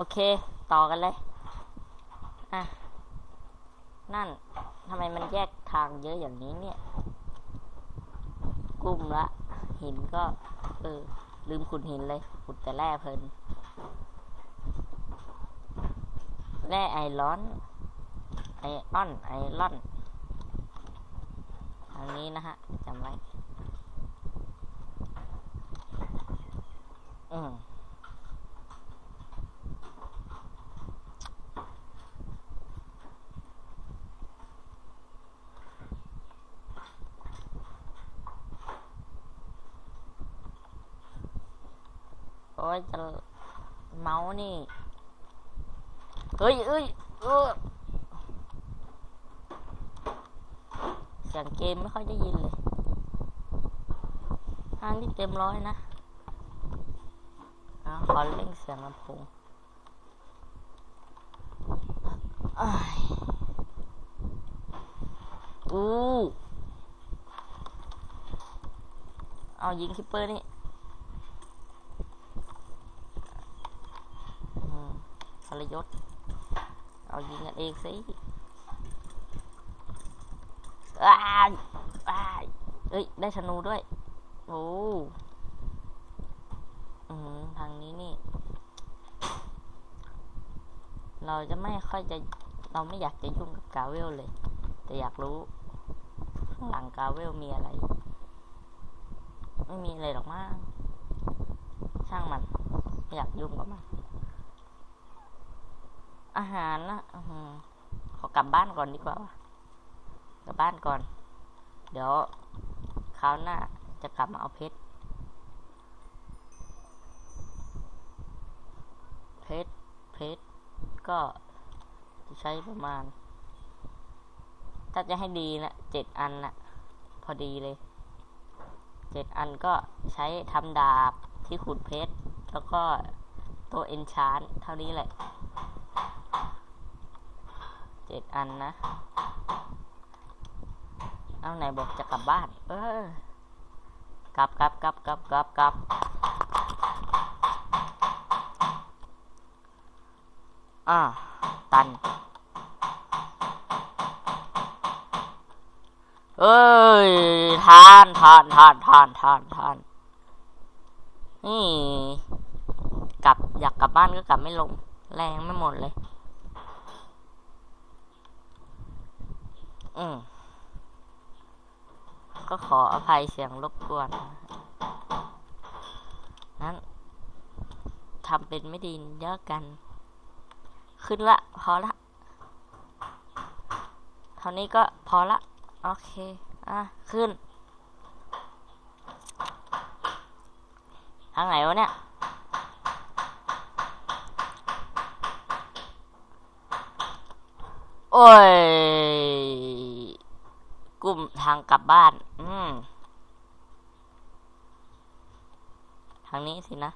โอเค ต่อกันเลย อะ นั่นทำไมมันแยกทางเยอะอย่างนี้เนี่ยกลุ่มละ หินก็ เออ ลืมขุดหินเลย ขุดแต่แร่เพลินแร่ไอร้อน ไอออน ไอรอนทางนี้นะฮะจำไว้ อืม โอ้ยจะเมาส์นี่ เฮ้ยเอ้ยเออเสียงเกมไม่ค่อยได้ยินเลยทางที่เต็มร้อยนะอะขอเร่งเสียงลำโพงอ้ายอู้เอายิงคิปเปอร์นี่ อืมท รยศ เอายิงกันเองสิอ้ายอ้ายเอ้ย ได้ธนูด้วย โอ้ทางนี้นี่ เราจะไม่ค่อยจะ เราไม่อยากจะยุ่งกับกาเวลเลย แต่อยากรู้ ข้างหลังกาเวลมีอะไร ไม่มีอะไรหรอกมั้งช่างมันไม่อยากยุ่งกับมัน อาหารนะอขอกลับบ้านก่อนดีกว่าวะกลับบ้านก่อน เดี๋ยวคราวหน้าจะกลับมาเอาเพชร เพชร เพชร ก็จะใช้ประมาณ ถ้าจะให้ดีนะเจ็ดอันนะพอดีเลย เจ็ดอันก็ใช้ทำดาบที่ขุดเพชร แล้วก็ตัวเอนชานเท่านี้แหละ เจ็ดอันนะ เอาไหนบอกจะกลับบ้าน เออ กลับกลับกลับกลับกลับกลับอ่าตัน เอ้ย ทานทานทานทานทานทานนี่ กลับอยากกลับบ้านก็กลับไม่ลง แรงไม่หมดเลย อืมก็ขออภัยเสียงรบกวน นั้นทำเป็นไม่ดีเยอะกัน ขึ้นละ พอละเท่านี้ก็พอละ โอเค อะ ขึ้น ทางไหนวะเนี่ย โอ้ยกลุ่มทางกลับบ้าน อืม ทางนี้สินะ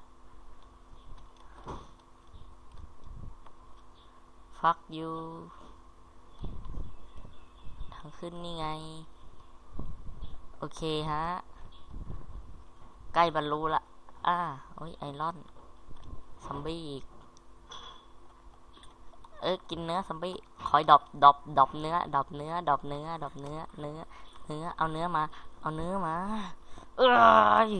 fuck you ทางขึ้นนี่ไง โอเคฮะ ใกล้บรรลุละ อ่า โอ้ยไอรอน ซอมบี้อีก เออกินเนื้อซอมบี้คอยดอบดอบดอบเนื้อดอบเนื้อดอบเนื้อดอบเนื้อเนื้อเนื้อเอาเนื้อมา เอาเนื้อมาเอ้ย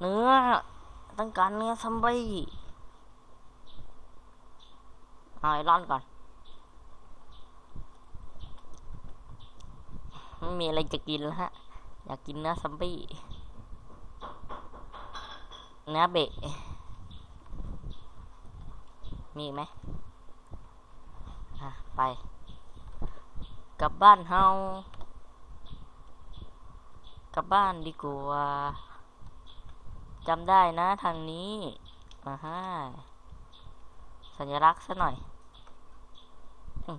เนื้อต้องการเนื้อซอมบี้เอาไอรอนก่อนไม่มีอะไรจะกินแล้วฮะ อยากกินเนื้อซอมบี้เนื้อเบะ มีอีกไหมไปกลับบ้านเฮากลับบ้านดีกว่าจำได้นะทางนี้อ่าฮะสัญลักษณ์ซะหน่อย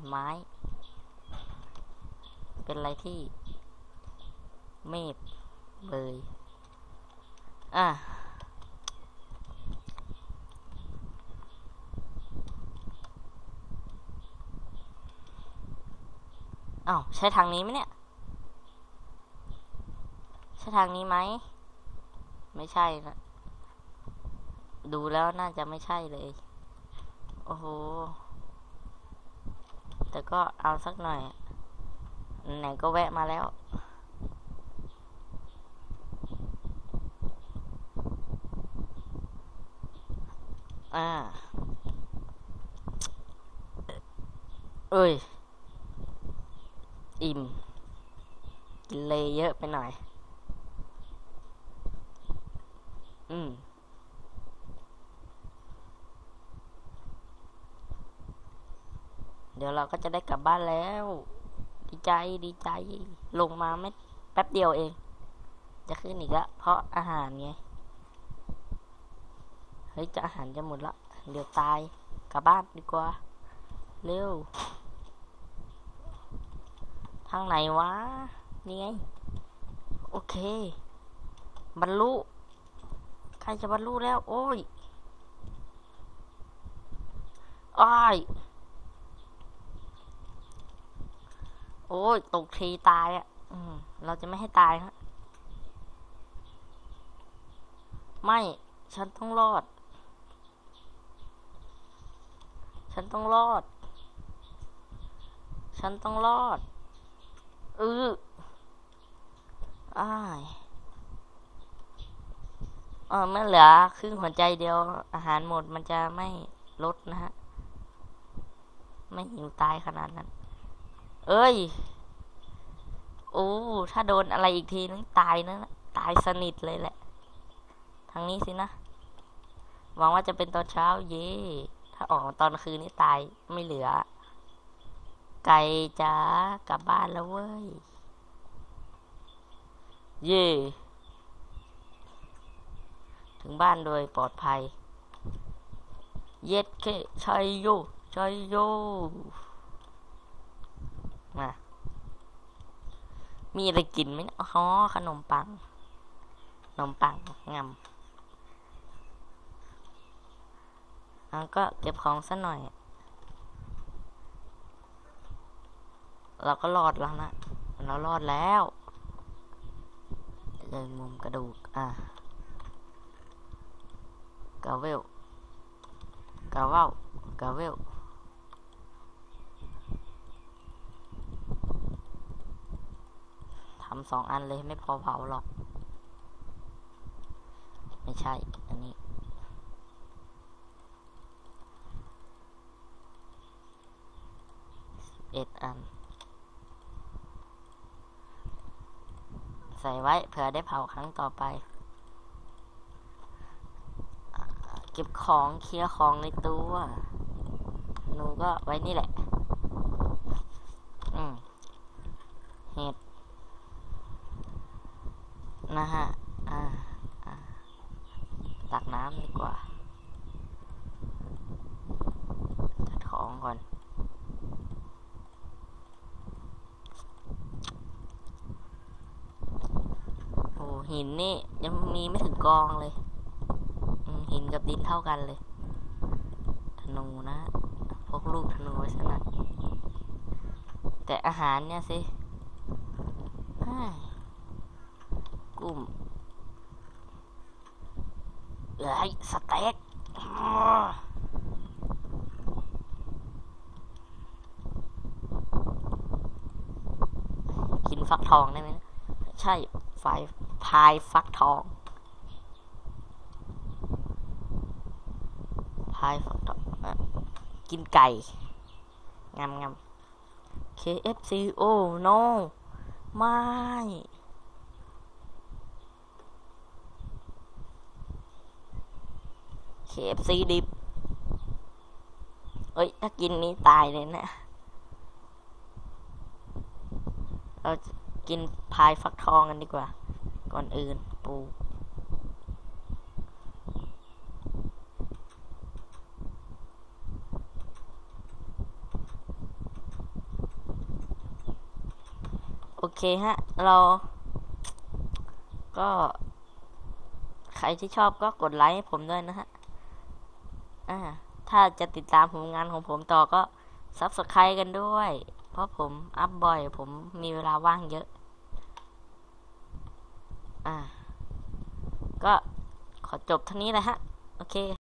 ไม้ เป็นอะไรที่เมฟเลยอะ อ้าวใช่ทางนี้ไหมเนี่ย ใช่ทางนี้ไหม ไม่ใช่นะดูแล้วน่าจะไม่ใช่เลย โอ้โห แต่ก็เอาสักหน่อย ไหนก็แวะมาแล้ว อ่า เอ้ย อิ่ม กินเลยเยอะไปหน่อย อืม เดี๋ยวเราก็จะได้กลับบ้านแล้ว ดีใจดีใจ ลงมาไม่แป๊บเดียวเอง จะขึ้นอีกละเพราะอาหารไง เฮ้ย จะอาหารจะหมดละ เดี๋ยวตาย กลับบ้านดีกว่า เร็ว ทางไหนวะ นี่ไง โอเค บรรลุ ใครจะบรรลุแล้ว โอ้ยอ้ายโอ้ย ตกทีตายอะ อืม เราจะไม่ให้ตายฮะ ไม่ ฉันต้องรอด ฉันต้องรอด ฉันต้องรอด อืออ้ายเออเมื่อเหลือครึ่งหัวใจเดียว อาหารหมดมันจะไม่ลดนะฮะ ไม่หิวตายขนาดนั้น เอ้ย โอ้ ถ้าโดนอะไรอีกทีนึงตายนะ ตายสนิทเลยแหละ ทางนี้สินะ หวังว่าจะเป็นตอนเช้า เย่ ถ้าออกตอนคืนนี่ตายไม่เหลือ ไก่จ้ากลับบ้านแล้วเว้ย เย่ถึงบ้านโดยปลอดภัย เย็ดเคชัยโยชัยโยมามีอะไรกินไหมอ๋อขนมปัง ขนมปังงำแล้วก็เก็บของซะหน่อย เราก็รอดแล้วนะ เรารอดแล้วเลยมุมกระดูก อะกาเวลกาเว้ากาเวลทำสองอันเลยไม่พอเผาหรอก ไม่ใช่ อันนี้เอ็ดอัน ใส่ไว้เผื่อได้เผาครั้งต่อไป เก็บของเคลียร์ของในตัวหนูก็ไว้นี่แหละ อืมเห็ดนะฮะอาอ่าตักน้ำดีกว่าจัดของก่อน โอ้หิ นี่ยังมีไม่ถึงกองเลยหินกับดินเท่ากันเลย ธนูนะ พวกลูกธนูไว้สนัดแต่อาหารเนี่ยสิกุ้มเอ้ยสเต็กกินฟักทองได้ไหม ใช่ไฟ พายฟักทอง พายฟักทองกินไก่งามงาม KFC โอ้ no ไม่ KFC ดิบ เอ้ย ถ้ากินนี้ตายเลยนะ เราจะกินพายฟักทองกันดีกว่า ก่อนอื่นปูโอเคฮะ เราก็ใครที่ชอบก็กดไลค์ให้ผมด้วยนะฮะ อ่า ถ้าจะติดตามผลงานของผมต่อก็ซับสไครต์กันด้วย เพราะผมอัพบ่อย ผมมีเวลาว่างเยอะ อ่า ก็ขอจบเท่านี้เลยฮะ โอเค